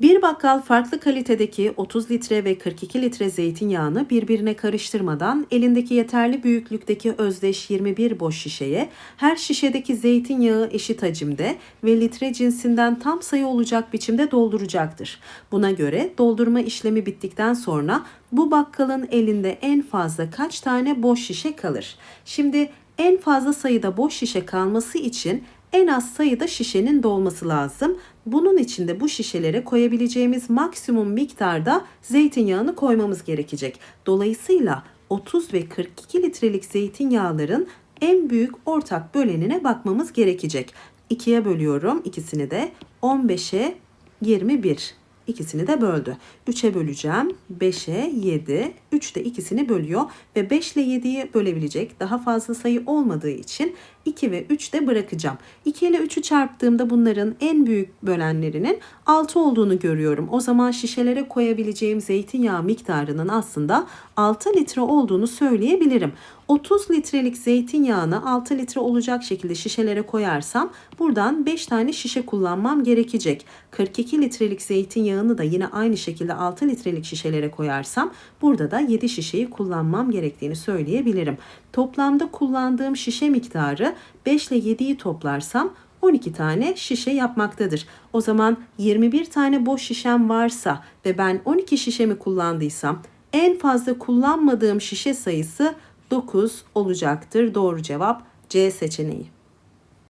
Bir bakkal farklı kalitedeki 30 litre ve 42 litre zeytinyağını birbirine karıştırmadan elindeki yeterli büyüklükteki özdeş 21 boş şişeye her şişedeki zeytinyağı eşit hacimde ve litre cinsinden tam sayı olacak biçimde dolduracaktır. Buna göre doldurma işlemi bittikten sonra bu bakkalın elinde en fazla kaç tane boş şişe kalır? Şimdi en fazla sayıda boş şişe kalması için en az sayıda şişenin dolması lazım. Bunun için de bu şişelere koyabileceğimiz maksimum miktarda zeytinyağını koymamız gerekecek. Dolayısıyla 30 ve 42 litrelik zeytinyağların en büyük ortak bölenine bakmamız gerekecek. 2'ye bölüyorum ikisini de 15'e 21. İkisini de böldü. 3'e böleceğim. 5'e 7. 3 de ikisini bölüyor ve 5 ile 7'yi bölebilecek daha fazla sayı olmadığı için 2 ve 3 de bırakacağım. 2 ile 3'ü çarptığımda bunların en büyük bölenlerinin 6 olduğunu görüyorum. O zaman şişelere koyabileceğim zeytinyağı miktarının aslında 6 litre olduğunu söyleyebilirim. 30 litrelik zeytinyağını 6 litre olacak şekilde şişelere koyarsam buradan 5 tane şişe kullanmam gerekecek. 42 litrelik zeytinyağını da yine aynı şekilde 6 litrelik şişelere koyarsam burada da 7 şişeyi kullanmam gerektiğini söyleyebilirim. Toplamda kullandığım şişe miktarı 5 ile 7'yi toplarsam 12 tane şişe yapmaktadır. O zaman 21 tane boş şişem varsa ve ben 12 şişemi kullandıysam en fazla kullanmadığım şişe sayısı 9 olacaktır. Doğru cevap C seçeneği.